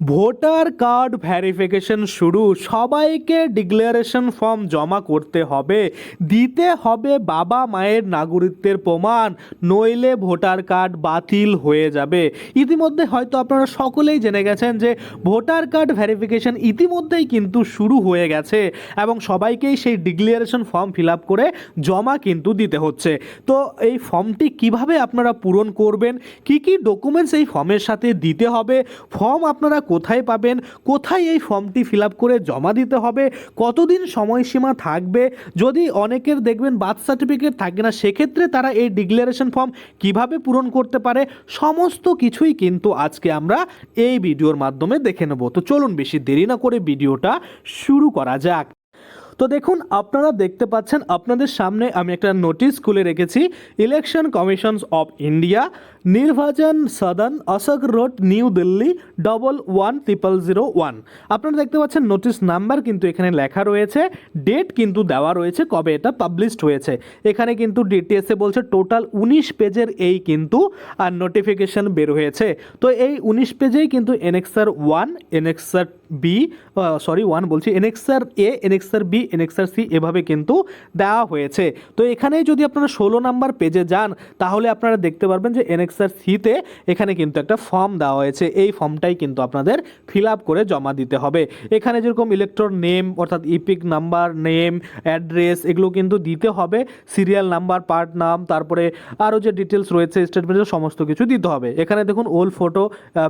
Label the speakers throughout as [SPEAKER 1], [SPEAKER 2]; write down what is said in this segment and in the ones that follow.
[SPEAKER 1] Voter card verification শুরু, সবাইকে declaration form জমা করতে হবে। দিতে হবে বাবা মায়ের নাগরিকত্বের প্রমাণ, নইলে ভোটার কার্ড বাতিল হয়ে যাবে। ইতিমধ্যে হয়তো আপনারা সকলেই জেনে গেছেন যে ভোটার কার্ড ভ্যারিফিকেশন ইতিমধ্যেই কিন্তু শুরু হয়ে গেছে এবং সবাইকেই সেই ডিক্লারেশন ফর্ম ফিল আপ করে জমা কিন্তু দিতে হচ্ছে। তো এই ফর্মটি কীভাবে আপনারা পূরণ করবেন? কি কি ডকুমেন্টস এই ফর্মের সাথে দিতে হবে? ফর্ম আপনারা কোথায় পাবেন, কোথায় এই ফর্মটি ফিল করে জমা দিতে হবে, কতদিন সময়সীমা থাকবে, যদি অনেকের দেখবেন বার্থ সার্টিফিকেট থাকে না, সেক্ষেত্রে তারা এই ডিক্লারেশন ফর্ম কীভাবে পূরণ করতে পারে, সমস্ত কিছুই কিন্তু আজকে আমরা এই ভিডিওর মাধ্যমে দেখে নেব। তো চলুন বেশি দেরি না করে ভিডিওটা শুরু করা যাক। তো দেখুন, আপনারা দেখতে পাচ্ছেন, আপনাদের সামনে আমি একটা নোটিশ খুলে রেখেছি election commissions of India Nirvachan Sadan Ashok road New Delhi double one triple zero one আপনারা দেখতে পাচ্ছেন, নোটিশ নাম্বার কিন্তু এখানে লেখা রয়েছে ডেট কিন্তু দেওয়া রয়েছে কবে এটা পাবলিশড হয়েছে। এখানে কিন্তু ডিটিএসে বলছে টোটাল উনিশ পেজের এই কিন্তু, আর নোটিফিকেশন বের হয়েছে। তো এই উনিশ পেজেই কিন্তু annexure one annexure B sorry one বলছি annexure A annexure B annexure C এভাবে কিন্তু দেওয়া হয়েছে। তো এখানে যদি আপনারা ষোলো নাম্বার পেজে যান, তাহলে আপনারা দেখতে পারবেন যে এনএক্সার সিতে এখানে কিন্তু একটা ফর্ম দেওয়া হয়েছে। এই ফর্মটাই কিন্তু আপনাদের ফিল আপ করে জমা দিতে হবে। এখানে যেরকম ইলেকট্রন নেম অর্থাৎ ইপিক নাম্বার নেম অ্যাড্রেস এগুলো কিন্তু দিতে হবে। সিরিয়াল নাম্বার পার্ট নাম তারপরে আরও যে ডিটেলস রয়েছে স্টেটমেন্টের সমস্ত কিছু দিতে হবে। এখানে দেখুন ওল্ড ফটো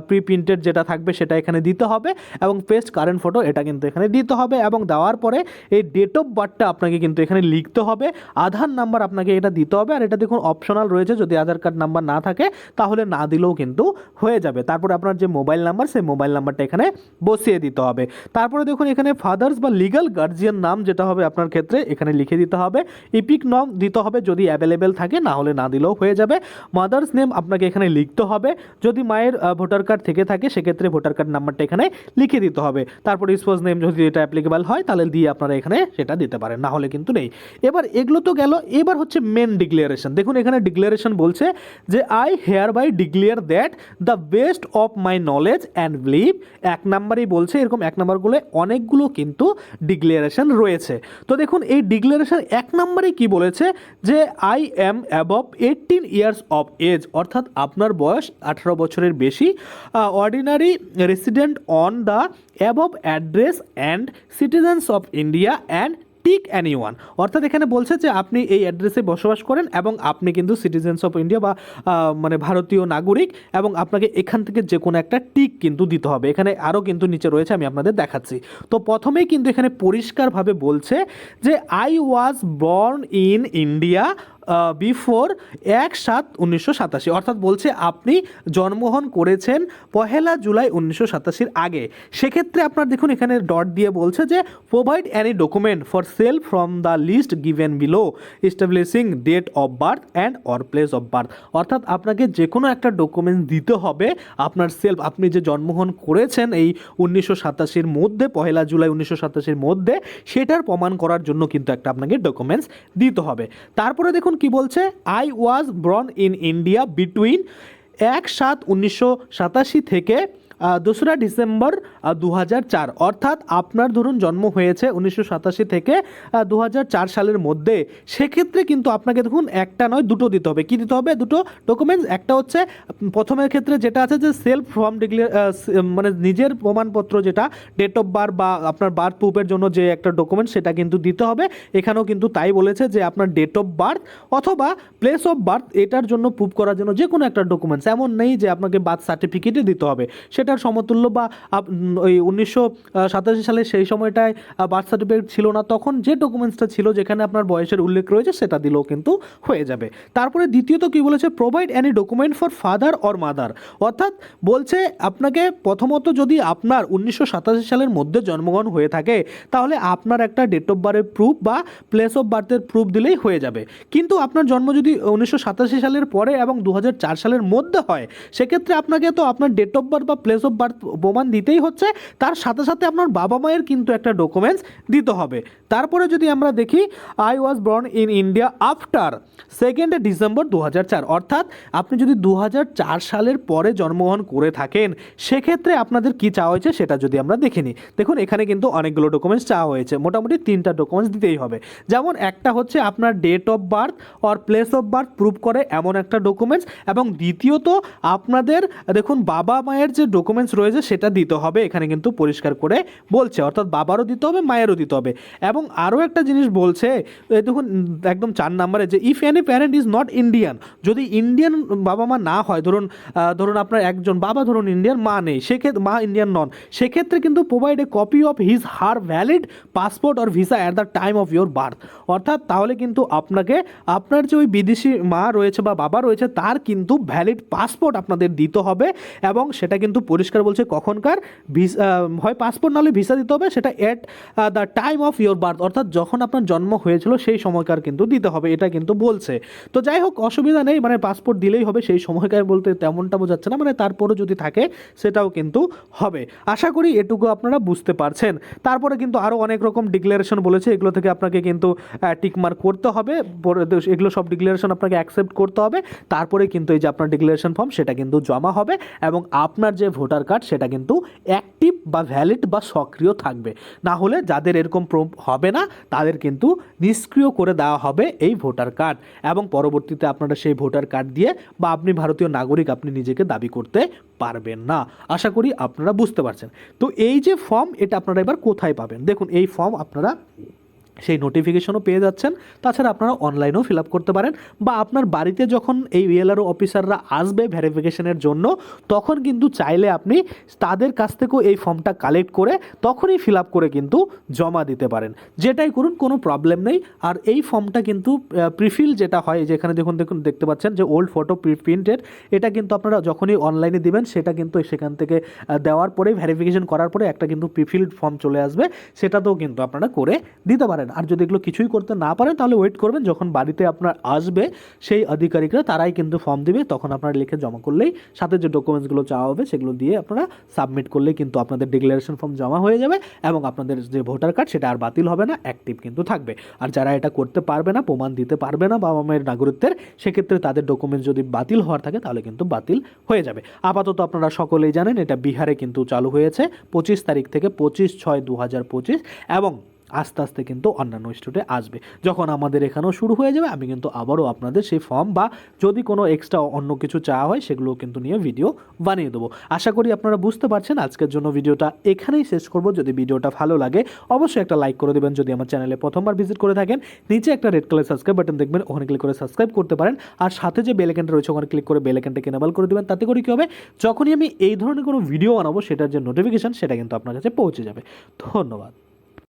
[SPEAKER 1] প্রি প্রিন্টেড যেটা থাকবে সেটা এখানে দিতে হবে এবং পেস্ট কারেন্ট ফটো এটা কিন্তু এখানে দিতে হবে এবং দেওয়ার পরে এই ডেট অফ বার্থটা আপনাকে কিন্তু এখানে লিখতে হবে। আধার নাম্বার আপনাকে এটা দিতে হবে আর এটা দেখুন অপশনাল রয়েছে। যদি আধার কার্ড নাম্বার না থাকে, তাহলে না দিলেও কিন্তু হয়ে যাবে। তারপরে আপনার যে মোবাইল নাম্বার সেই মোবাইল নাম্বারটা এখানে বসিয়ে দিতে হবে। তারপরে দেখুন এখানে ফাদার্স বা লিগাল গার্জিয়ান নাম যেটা হবে আপনার ক্ষেত্রে এখানে লিখে দিতে হবে। ইপিক নাম দিতে হবে যদি অ্যাভেলেবেল থাকে, না হলে না দিলেও হয়ে যাবে। মাদার্স নেম আপনাকে এখানে লিখতে হবে। যদি মায়ের ভোটার কার্ড থেকে থাকে, সেক্ষেত্রে ভোটার কার্ড নাম্বারটা এখানে লিখে দিতে হবে। তারপর স্পোজ নেম যদি এটা অ্যাপ্লিকেবল হয়, তাহলে দিয়ে আপনারা এখানে সেটা দিতে পারেন, না হলে কিন্তু নেই। এবার এগুলো তো গেল, এবার হচ্ছে মেন ডিক্লারেশন দেখুন, এখানে ডিক্লারেশন বলছে যে I hereby declare that the best of my knowledge and believe এক নাম্বারই বলছে, এরকম এক নাম্বারগুলো অনেকগুলো কিন্তু ডিক্লারেশন রয়েছে। তো দেখুন, এই ডিক্লারেশন এক নাম্বারে কি বলেছে? যে I am above eighteen years of age অর্থাৎ আপনার বয়স আঠারো বছরের বেশি ordinary resident on the above address and citizens of India and tick any one অর্থাৎ এখানে বলছে যে আপনি এই অ্যাড্রেসে বসবাস করেন এবং আপনি কিন্তু সিটিজেন্স অফ ইন্ডিয়া বা মানে ভারতীয় নাগরিক এবং আপনাকে এখান থেকে যে কোনো একটা টিক কিন্তু দিতে হবে। এখানে আরও কিন্তু নিচে রয়েছে, আমি আপনাদের দেখাচ্ছি। তো প্রথমেই কিন্তু এখানে পরিষ্কারভাবে বলছে যে I was born in India before এক সাত উনিশশো সাতাশি। অর্থাৎ বলছে আপনি জন্মগ্রহণ করেছেন পহেলা জুলাই উনিশশো সাতাশির আগে। সেক্ষেত্রে আপনার দেখুন এখানে ডট দিয়ে বলছে যে provide any document for self from the list given below establishing date of birth and or place of birth অর্থাৎ আপনাকে যে কোনো একটা ডকুমেন্ট দিতে হবে আপনার সেলফ আপনি যে জন্মগ্রহণ করেছেন এই উনিশশো সাতাশির মধ্যে, পহেলা জুলাই উনিশশো সাতাশির মধ্যে, সেটার প্রমাণ করার জন্য কিন্তু একটা আপনাকে ডকুমেন্টস দিতে হবে। তারপরে দেখুন কি বলছে? I was born in India between এক সাত উনিশশো সাতাশি থেকে দোসরা ডিসেম্বর দু হাজার চার। অর্থাৎ আপনার ধরুন জন্ম হয়েছে উনিশশো সাতাশি থেকে দু হাজার চার সালের মধ্যে। সেক্ষেত্রে কিন্তু আপনাকে দেখুন একটা নয়, দুটো দিতে হবে। কী দিতে হবে? দুটো ডকুমেন্টস একটা হচ্ছে প্রথমের ক্ষেত্রে যেটা আছে যে সেলফ ফর্ম ডিক্লেয়ার মানে নিজের প্রমাণপত্র যেটা ডেট অফ বার্থ বা আপনার বার্থ প্রুফের জন্য যে একটা ডকুমেন্ট সেটা কিন্তু দিতে হবে। এখানেও কিন্তু তাই বলেছে যে আপনার ডেট অফ বার্থ অথবা প্লেস অফ বার্থ এটার জন্য প্রুফ করার জন্য যে কোনো একটা ডকুমেন্টস এমন নেই যে আপনাকে বার্থ সার্টিফিকেটই দিতে হবে। সেটার সমতুল্য বা ওই উনিশশো সাতাশি সালে সেই সময়টায় বার্থ সার্টিফিকেট ছিল না, তখন যে ডকুমেন্টসটা ছিল যেখানে আপনার বয়সের উল্লেখ রয়েছে সেটা দিলেও কিন্তু হয়ে যাবে। তারপরে দ্বিতীয়ত কি বলেছে? Provide any document for father or mother অর্থাৎ বলছে আপনাকে প্রথমত যদি আপনার উনিশশো সাতাশি সালের মধ্যে জন্মগ্রহণ হয়ে থাকে, তাহলে আপনার একটা ডেট অফ বার্থের প্রুফ বা প্লেস অফ বার্থের প্রুফ দিলেই হয়ে যাবে। কিন্তু আপনার জন্ম যদি উনিশশো সাতাশি সালের পরে এবং দু হাজার চার সালের মধ্যে হয়, সেক্ষেত্রে আপনাকে তো আপনার ডেট অফ বার্থ বা প্লেস প্লেস অফ বার্থ প্রমাণ দিতেই হচ্ছে। তার সাথে সাথে আপনার বাবা মায়ের কিন্তু একটা ডকুমেন্টস দিতে হবে। তারপরে যদি আমরা দেখি I was born in India after second December দু হাজার চার। অর্থাৎ আপনি যদি দু হাজার চার সালের পরে জন্মগ্রহণ করে থাকেন, সেক্ষেত্রে আপনাদের কি চাওয়া হয়েছে সেটা যদি আমরা দেখে নিই। দেখুন, এখানে কিন্তু অনেকগুলো ডকুমেন্টস চাওয়া হয়েছে। মোটামুটি তিনটা ডকুমেন্টস দিতেই হবে। যেমন একটা হচ্ছে আপনার date of birth or place of birth prove করে এমন একটা ডকুমেন্টস এবং দ্বিতীয়ত আপনাদের, দেখুন, বাবা মায়ের যে রয়েছে, সেটা দিতে হবে, এখানে কিন্তু পরিষ্কার করে বলছে। অর্থাৎ বাবারও দিতে হবে, মায়েরও দিতে হবে। এবং আরও একটা জিনিস বলছে দেখুন, একদম চার নাম্বারে যে if any parent is not Indian যদি ইন্ডিয়ান বাবা মা না হয়, ধরুন ধরুন আপনার একজন বাবা, ধরুন ইন্ডিয়ান মা নেই সেক্ষেত্রে মা ইন্ডিয়ান নন, সেক্ষেত্রে কিন্তু provide a copy of his her valid passport or visa at the time of your birth অর্থাৎ তাহলে কিন্তু আপনাকে, আপনার যে ওই বিদেশি মা রয়েছে বা বাবা রয়েছে, তার কিন্তু ভ্যালিড পাসপোর্ট আপনাদের দিতে হবে এবং সেটা কিন্তু পরিষ্কার বলছে কখনকার হয় পাসপোর্ট নাহলে ভিসা দিতে হবে, সেটা at the time of your birth অর্থাৎ যখন আপনার জন্ম হয়েছিল সেই সময়কার কিন্তু দিতে হবে, এটা কিন্তু বলছে। তো যাই হোক, অসুবিধা নেই মানে পাসপোর্ট দিলেই হবে, সেই সময়কার বলতে তেমনটা বোঝাচ্ছে না মানে তারপরও যদি থাকে, সেটাও কিন্তু হবে। আশা করি এটুকু আপনারা বুঝতে পারছেন। তারপরে কিন্তু আরও অনেক রকম ডিক্লারেশন বলেছে, এগুলো থেকে আপনাকে কিন্তু টিকমার্ক করতে হবে এগুলো সব ডিক্লারেশন আপনাকে অ্যাকসেপ্ট করতে হবে, তারপরে কিন্তু এই যে আপনার ডিক্লারেশন ফর্ম সেটা কিন্তু জমা হবে, এবং আপনার যে ভোটার কার্ড, সেটা কিন্তু অ্যাক্টিভ বা ভ্যালিড বা সক্রিয় থাকবে। না হলে যাদের এরকম হবে না, তাদের কিন্তু নিষ্ক্রিয় করে দেওয়া হবে এই ভোটার কার্ড। এবং পরবর্তীতে আপনারা সেই ভোটার কার্ড দিয়ে বা আপনি ভারতীয় নাগরিক, আপনি নিজেকে দাবি করতে পারবেন না। আশা করি আপনারা বুঝতে পারছেন। তো এই যে ফর্ম এটা আপনারা এবার কোথায় পাবেন? দেখুন, এই ফর্ম আপনারা সেই নোটিফিকেশনও পেয়ে যাচ্ছেন। তাছাড়া আপনারা অনলাইনেও ফিল আপ করতে পারেন বা আপনার বাড়িতে যখন এই বিএলআরও অফিসাররা আসবে ভেরিফিকেশনের জন্য, তখন কিন্তু চাইলে আপনি তাদের কাছ থেকেও এই ফর্মটা কালেক্ট করে তখনই ফিল আপ করে কিন্তু জমা দিতে পারেন। যেটাই করুন, কোনো প্রবলেম নেই। আর এই ফর্মটা কিন্তু প্রিফিল যেটা হয় যেখানে দেখুন দেখুন, দেখতে পাচ্ছেন যে ওল্ড ফটো প্রিন্টেড এটা কিন্তু আপনারা যখনই অনলাইনে দিবেন, সেটা কিন্তু সেখান থেকে দেওয়ার পরে ভেরিফিকেশন করার পরে একটা কিন্তু প্রিফিল্ড ফর্ম চলে আসবে। সেটাতেও কিন্তু আপনারা করে দিতে পারেন। আর যদি এগুলো কিছুই করতে না পারেন, তাহলে ওয়েট করবেন। যখন বাড়িতে আপনার আসবে, সেই আধিকারিকরা তারাই কিন্তু ফর্ম দিবে। তখন আপনারা লিখে জমা করলেই সাথে যে ডকুমেন্টসগুলো চাওয়া হবে, সেগুলো দিয়ে আপনারা সাবমিট করলেই কিন্তু আপনাদের ডিক্লারেশন ফর্ম জমা হয়ে যাবে এবং আপনাদের যে ভোটার কার্ড সেটা আর বাতিল হবে না অ্যাক্টিভ কিন্তু থাকবে। আর যারা এটা করতে পারবে না, প্রমাণ দিতে পারবে না বাবা মায়ের নাগরিকত্বের সেক্ষেত্রে তাদের ডকুমেন্টস যদি বাতিল হওয়ার থাকে, তাহলে কিন্তু বাতিল হয়ে যাবে। আপাতত আপনারা সকলেই জানেন, এটা বিহারে কিন্তু চালু হয়েছে, পঁচিশ তারিখ থেকে পঁচিশ ছয় দু হাজার পঁচিশ এবং আস্তে আস্তে কিন্তু অন্যান্য স্টেটে আসবে। যখন আমাদের এখানেও শুরু হয়ে যাবে, আমি কিন্তু আবারও আপনাদের সেই ফর্ম বা যদি কোনো এক্সট্রা অন্য কিছু চাওয়া হয় সেগুলো কিন্তু নিয়ে ভিডিও বানিয়ে দেবো। আশা করি আপনারা বুঝতে পারছেন, আজকের জন্য ভিডিওটা এখানেই শেষ করব। যদি ভিডিওটা ভালো লাগে, অবশ্যই একটা লাইক করে দেবেন। যদি আমার চ্যানেলে প্রথমবার ভিজিট করে থাকেন, নিচে একটা রেড কালার সাবস্ক্রাইব বাটন দেখবেন, ওখানে ক্লিক করে সাবস্ক্রাইব করতে পারেন। আর সাথে যে বেলেকেনটা রয়েছে, ওখানে ক্লিক করে বেলেকেনটাকে এনেবল করে দেবেন। তাতে করে কী হবে, যখনই আমি এই ধরনের কোনো ভিডিও বানাবো, সেটার যে নোটিফিকেশান সেটা কিন্তু আপনার কাছে পৌঁছে যাবে। ধন্যবাদ।